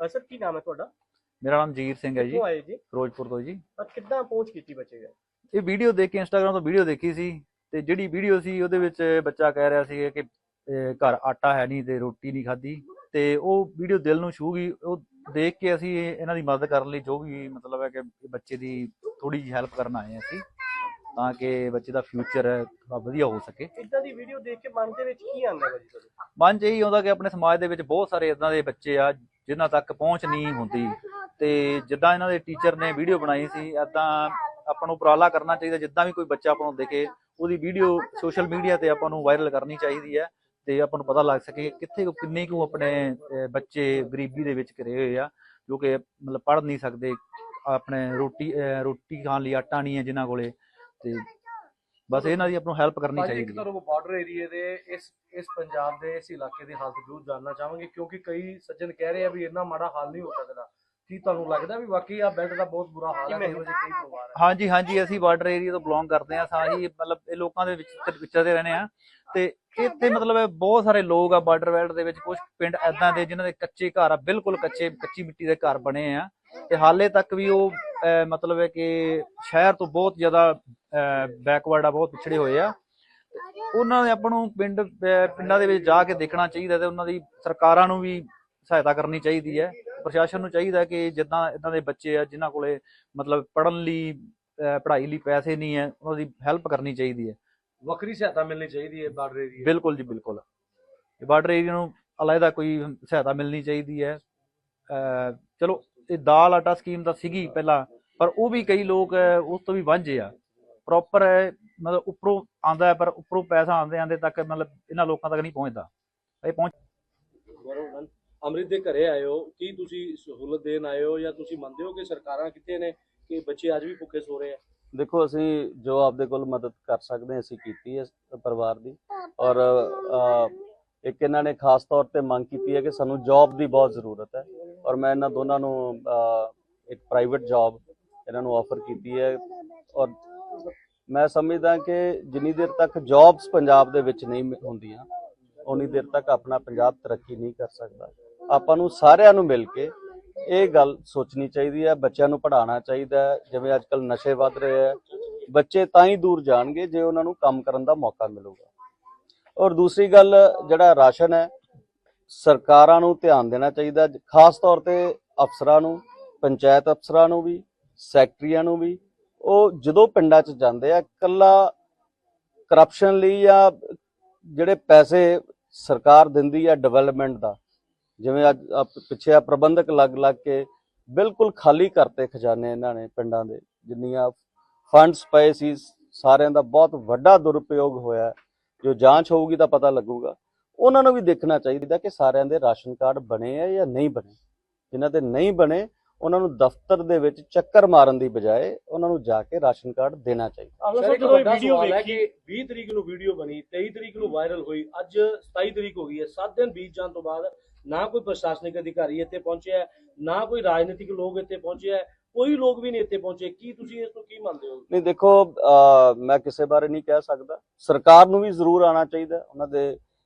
Sir ਕੀ ਨਾਮ ਹੈ ਤੁਹਾਡਾ? ਮੇਰਾ ਨਾਮ ਜੀਰ ਸਿੰਘ ਹੈ ਜੀ। ਕਿੱਥੋਂ ਆਏ ਜੀ? ਫਿਰੋਜ਼ਪੁਰ ਤੋਂ ਜੀ। ਔਰ ਕਿੱਦਾਂ ਪਹੁੰਚ ਕੀਤੀ ਬੱਚੇ ਦਾ? ਇਹ ਵੀਡੀਓ ਦੇਖ ਕੇ ਇੰਸਟਾਗ੍ਰam ਤੋਂ ਵੀਡੀਓ ਦੇਖੀ ਸੀ ਤੇ ਜਿਹੜੀ ਵੀਡੀਓ ਸੀ ਉਹਦੇ ਵਿੱਚ ਬੱਚਾ ਕਹਿ ਰਿਹਾ ਸੀ ਕਿ ਅਹ, ਘਰ ਆਟਾ ਹੈ ਨਹੀਂ ਤੇ ਰੋਟੀ ਨਹੀਂ ਖਾਧੀ ਤੇ ਉਹ ਵੀਡੀਓ ਦਿਲ ਨੂੰ ਛੂ ਗਈ। ਉਹ ਦੇਖ ਕੇ ਅਸੀਂ ਇਹਨਾਂ ਦੀ ਮਦਦ ਕਰਨ ਲਈ ਜੋ ਵੀ ਮਤਲਬ ਹੈ ਕਿ ਬੱਚੇ ਦੀ ਥੋੜੀ ਜਿਹੀ ਹੈਲਪ ਕਰਨ ਆਏ ਹਾਂ ਅਸੀਂ ਤਾਂ ਕਿ ਬੱਚੇ ਦਾ ਫਿਊਚਰ ਵਧੀਆ ਹੋ ਸਕੇ। ਇਦਾਂ ਦੀ ਵੀਡੀਓ ਦੇਖ ਕੇ ਮਨ ਦੇ ਵਿੱਚ ਕੀ ਆਉਂਦਾ ਹੈ ਜੀ ਤੁਹਾਡੇ? ਮਨ 'ਚ ਇਹੀ ਆਉਂਦਾ ਕਿ ਆਪਣੇ ਸਮਾਜ ਦੇ ਵਿੱਚ ਬਹੁਤ ਸਾਰੇ ਇਦਾਂ ਦੇ ਬੱਚੇ ਆ ਜਿਨ੍ਹਾਂ ਤੱਕ ਪਹੁੰਚ ਨਹੀਂ ਹੁੰਦੀ। ਤੇ ਜਿੱਦਾਂ ਇਹਨਾਂ ਦੇ ਟੀਚਰ ਨੇ ਵੀਡੀਓ ਬਣਾਈ ਸੀ ਇਦਾਂ ਆਪਾਂ ਨੂੰ ਉਪਰਾਲਾ ਕਰਨਾ ਚਾਹੀਦਾ, ਜਿੱਦਾਂ ਵੀ ਕੋਈ ਬੱਚਾ ਆਪਾਂ ਨੂੰ ਦੇਖੇ, ਉਹਦੀ ਵੀਡੀਓ ਸੋਸ਼ਲ ਮੀਡੀਆ ਤੇ ਆਪਾਂ ਨੂੰ ਵਾਇਰਲ ਕਰਨੀ ਚਾਹੀਦੀ ਹੈ ਤੇ ਆਪਾਂ ਨੂੰ ਪਤਾ ਲੱਗ ਸਕੇ ਕਿੱਥੇ ਕੁ- ਕਿੰਨੇ ਕੁ ਆਪਣੇ ਬੱਚੇ ਗਰੀਬੀ ਦੇ ਵਿੱਚ ਘਿਰੇ ਹੋਏ ਆ, ਜੋ ਕਿ ਮਤਲਬ ਪੜ੍ਹ ਨਹੀਂ ਸਕਦੇ, ਆਪਣੇ ਰੋਟੀ ਰੋਟੀ ਖਾਣ ਲਈ ਆਟਾ ਨਹੀਂ ਹੈ ਜਿਨ੍ਹਾਂ ਕੋਲੇ ਤੇ ਬਸ ਇਹਨਾਂ ਦੀ ਆਪਾਂ ਨੂੰ ਹੈਲਪ ਕਰਨੀ ਇੱਕ ਚਾਹੀਦੀ ਹੈ। ਤੁਹਾਨੂੰ ਬਾਰਡਰ ਏਰੀਏ ਦੇ ਇਸ ਇਸ ਪੰਜਾਬ ਦੇ ਇਸ ਇਲਾਕੇ ਦੀ ਹਾਲਤ ਜ਼ਰੂਰ ਜਾਨਣਾ ਚਾਹਾਂਗੇ ਕਿਉਂਕਿ ਕਈ ਸੱਜਣ ਕਹਿ ਰਹੇ ਆ ਵੀ ਇੰਨਾ ਮਾੜਾ ਹਾਲ ਨਹੀਂ ਹੋ ਸਕਦਾ। ਕੀ ਤੁਹਾਨੂੰ ਲੱਗਦਾ ਵੀ ਵਾਕਈ ਆ ਬੈਲਟ ਦਾ ਬਹੁਤ ਬੁਰਾ ਹਾਲ ਹੈ ਤੇ ਇਹੋ ਜਿਹੇ ਕਈ ਪਰਿਵਾਰ ਹੈ ਹਾਂਜੀ ਹਾਂਜੀ ਅਸੀਂ ਬਾਰਡਰ ਏਰੀਆ ਤੋਂ ਬਿਲੋਂਗ ਕਰਦੇ ਆ ਸਾਰੀ ਮਤਲਬ ਇਹ ਲੋਕਾਂ ਦੇ ਵਿੱਚ ਵਿਚ- ਵਿਚਰਦੇ ਰਹਿੰਦੇ ਆ। ਤੇ ਇੱਥੇ ਮਤਲਬ ਬਹੁਤ ਸਾਰੇ ਲੋਕ ਆ ਬਾਰਡਰ ਬੈਲਟ ਦੇ ਵਿੱਚ ਕੁਝ ਪਿੰਡ ਐਦਾਂ ਦੇ ਜਿਨ੍ਹਾਂ ਦੇ ਕੱਚੇ ਘਰ ਆ ਬਿਲਕੁਲ ਕੱਚੇ ਕੱਚੀ ਮਿੱਟੀ ਦੇ ਘਰ ਬਣੇ ਆ। ਤੇ ਹਾਲੇ ਤੱਕ ਵੀ ਉਹ ਮਤਲਬ ਹੈ ਕਿ ਸ਼ਹਿਰ ਤੋਂ ਬਹੁਤ ਜ਼ਿਆਦਾ ਬੈਕਵਰਡ ਆ ਬਹੁਤ ਪਿਛੜੇ ਹੋਏ ਆ। ਉਹਨਾਂ ਦੇ ਆਪਾਂ ਨੂੰ ਪਿੰਡ ਪਿੰਡਾਂ ਦੇ ਵਿੱਚ ਜਾ ਕੇ ਦੇਖਣਾ ਚਾਹੀਦਾ ਤੇ ਉਹਨਾਂ ਦੀ ਸਰਕਾਰਾਂ ਨੂੰ ਵੀ ਸਹਾਇਤਾ ਕਰਨੀ ਚਾਹੀਦੀ ਹੈ। ਪ੍ਰਸ਼ਾਸਨ ਨੂੰ ਚਾਹੀਦਾ ਕਿ ਜਿੱਦਾਂ ਇਦਾਂ ਦੇ ਬੱਚੇ ਆ ਜਿਨ੍ਹਾਂ ਕੋਲੇ ਮਤਲਬ ਪੜਨ ਲਈ ਪੜ੍ਹਾਈ ਲਈ ਪੈਸੇ ਨਹੀਂ ਹੈ ਉਹਨਾਂ ਦੀ ਹੈਲਪ ਕਰਨੀ ਚਾਹੀਦੀ ਹੈ। ਵੱਖਰੀ ਸਹਾਇਤਾ ਮਿਲਣੀ ਚਾਹੀਦੀ ਹੈ ਬਾਰਡਰ ਏਰੀਏ ਬਿਲਕੁਲ ਜੀ ਬਿਲਕੁਲ। ਬਾਰਡਰ ਏਰੀਆ ਨੂੰ ਅਲੱਗਾ ਕੋਈ ਸਹਾਇਤਾ ਮਿਲਣੀ ਚਾਹੀਦੀ ਹੈ। ਚਲੋ ਇਹ ਦਾਲ ਆਟਾ ਸਕੀਮ ਤਾਂ ਸੀਗੀ ਪਹਿਲਾਂ ਪਰ ਉਹ ਵੀ ਕਈ ਲੋਕ ਉਸ ਤੋਂ ਵੀ ਵਾਂਝੇ ਆ। ਪ੍ਰੋਪਰ ਮਤਲਬ ਉੱਪਰੋਂ ਆਂਦਾ ਹੈ ਪਰ ਉੱਪਰੋਂ ਪੈਸਾ ਆਂਦੇ ਆਂਦੇ ਤੱਕ ਮਤਲਬ ਇਹਨਾਂ ਲੋਕਾਂ ਤੱਕ ਨਹੀਂ ਪਹੁੰਚਦਾ। ਇਹ ਪਹੁੰਚ ਅੰਮ੍ਰਿਤ ਦੇ ਘਰੇ ਆਏ ਹੋ ਕੀ ਤੁਸੀਂ ਸਹੂਲਤ ਦੇਣ ਆਏ ਹੋ ਜਾਂ ਤੁਸੀਂ ਮੰਨਦੇ ਹੋ ਕਿ ਸਰਕਾਰਾਂ ਕਿੱਥੇ ਨੇ ਕਿ ਬੱਚੇ ਅੱਜ ਵੀ ਭੁੱਖੇ ਸੋ ਰਹੇ ਆ? ਦੇਖੋ ਅਸੀਂ ਜੋ ਆਪਦੇ ਕੋਲ ਮਦਦ ਕਰ ਸਕਦੇ ਹਾਂ ਅਸੀਂ ਕੀਤੀ ਹੈ ਇਸ ਪਰਿਵਾਰ ਦੀ। ਔਰ ਇੱਕ ਇਹਨਾਂ ਨੇ ਖਾਸ ਤੌਰ ਤੇ ਮੰਗ ਕੀਤੀ ਹੈ ਕਿ ਸਾਨੂੰ ਜੌਬ ਦੀ ਬਹੁਤ ਜ਼ਰੂਰਤ ਹੈ। ਔਰ ਮੈਂ ਇਹਨਾਂ ਦੋਨਾਂ ਨੂੰ ਇੱਕ ਪ੍ਰਾਈਵੇਟ ਜੌਬ ਇਹਨਾਂ ਨੂੰ ਆਫਰ ਕੀਤੀ ਹੈ। ਔਰ ਮੈਂ ਸਮਝਦਾ ਕਿ ਜਿੰਨੀ ਦੇਰ ਤੱਕ ਜੌਬਸ ਪੰਜਾਬ ਦੇ ਵਿੱਚ ਨਹੀਂ ਹੁੰਦੀਆਂ ਉਨੀ ਦੇਰ ਤੱਕ ਆਪਣਾ ਪੰਜਾਬ ਤਰੱਕੀ ਨਹੀਂ ਕਰ ਸਕਦਾ। ਆਪਾਂ ਨੂੰ ਸਾਰਿਆਂ ਨੂੰ ਮਿਲ ਕੇ ਇਹ ਗੱਲ ਸੋਚਣੀ ਚਾਹੀਦੀ ਹੈ, ਬੱਚਿਆਂ ਨੂੰ ਪੜ੍ਹਾਉਣਾ ਚਾਹੀਦਾ ਜਿਵੇਂ ਅੱਜ ਕੱਲ ਨਸ਼ੇ ਵੱਧ ਰਹੇ ਹੈ, ਬੱਚੇ ਤਾਂ ਹੀ ਦੂਰ ਜਾਣਗੇ ਜੇ ਉਹਨਾਂ ਨੂੰ ਕੰਮ ਕਰਨ ਦਾ ਮੌਕਾ ਮਿਲੂਗਾ। ਔਰ ਦੂਸਰੀ ਗੱਲ, ਜਿਹੜਾ ਰਾਸ਼ਨ ਹੈ ਸਰਕਾਰਾਂ ਨੂੰ ਧਿਆਨ ਦੇਣਾ ਚਾਹੀਦਾ, ਖਾਸ ਤੌਰ ਤੇ ਅਫਸਰਾਂ ਨੂੰ, ਪੰਚਾਇਤ ਅਫਸਰਾਂ ਨੂੰ ਵੀ, ਸੈਕਟਰੀਆਂ ਨੂੰ ਵੀ। ਉਹ ਜਦੋਂ ਪਿੰਡਾਂ 'ਚ ਜਾਂਦੇ ਆ ਕੱਲਾ ਕਰਪਸ਼ਨ ਲਈ ਜਾਂ ਜਿਹੜੇ ਪੈਸੇ ਸਰਕਾਰ ਦਿੰਦੀ ਆ ਡਿਵੈਲਪਮੈਂਟ ਦਾ, ਜਿਵੇਂ ਅੱਜ ਆਹ ਪਿੱਛੇ ਆ ਪ੍ਰਬੰਧਕ ਲੱਗ ਲੱਗ ਕੇ ਬਿਲਕੁਲ ਖਾਲੀ ਕਰਤੇ ਖਜ਼ਾਨੇ ਇਹਨਾਂ ਨੇ ਪਿੰਡਾਂ ਦੇ, ਜਿੰਨੀਆਂ ਫੰਡਸ ਪਏ ਸੀ, ਸਾਰਿਆਂ ਦਾ ਬਹੁਤ ਵੱਡਾ ਦੁਰਪਯੋਗ ਹੋਇਆ। ਜੋ ਜਾਂਚ ਹੋਊਗੀ ਤਾਂ ਪਤਾ ਲੱਗੂਗਾ। ਉਹਨਾਂ ਨੂੰ ਵੀ ਦੇਖਣਾ ਚਾਹੀਦਾ ਕਿ ਸਾਰਿਆਂ ਦੇ ਰਾਸ਼ਨ ਕਾਰਡ ਬਣੇ ਆ ਜਾਂ ਨਹੀਂ ਬਣੇ। ਜਿਨ੍ਹਾਂ ਦੇ ਨਹੀਂ ਬਣੇ ਉਹਨਾਂ ਨੂੰ ਦਫ਼ਤਰ ਦੇ ਵਿੱਚ ਚੱਕਰ ਮਾਰਨ ਦੀ ਬਜਾਏ ਉਹਨਾਂ ਨੂੰ ਜਾ ਕੇ ਰਾਸ਼ਨ ਕਾਰਡ ਦੇਣਾ ਚਾਹੀਦਾ। ਆਹ ਸਰ ਸਰ ਇੱਕ ਜਦੋਂ ਇਹ ਵੱਡਾ ਵੀਡੀਓ ਸਵਾਲ ਹੈ ਵੇਖੀ ਕਿ 20 ਤਰੀਕ ਨੂੰ ਵੀਡੀਓ ਬਣੀ 23 ਤਰੀਕ ਨੂੰ ਵਾਇਰਲ ਹੋਈ ਅੱਜ 27 ਤਰੀਕ ਹੋ ਗਈ ਹੈ 7 ਦਿਨ ਬੀਤ ਜਾਣ ਤੋਂ ਬਾਅਦ ਨਾ ਕੋਈ ਪ੍ਰਸ਼ਾਸਨਿਕ ਅਧਿਕਾਰੀ ਇੱਥੇ ਪਹੁੰਚਿਆ ਹੈ, ਨਾ ਕੋਈ ਰਾਜਨੀਤਿਕ ਲੋਕ ਇੱਥੇ ਪਹੁੰਚੇ ਹੈ ਕੋਈ ਲੋਕ ਵੀ ਨਹੀਂ ਇੱਥੇ ਪਹੁੰਚੇ। ਕੀ ਤੁਸੀਂ ਇਸ ਨੂੰ ਕੀ ਮੰਨਦੇ ਹੋ? ਨਹੀਂ ਦੇਖੋ ਅਹ ਮੈਂ ਕਿਸੇ ਬਾਰੇ ਨਹੀਂ ਕਹਿ ਸਕਦਾ। ਸਰਕਾਰ ਨੂੰ ਵੀ ਜ਼ਰੂਰ ਆਉਣਾ ਚਾਹੀਦਾ ਉਹਨਾਂ ਦੇ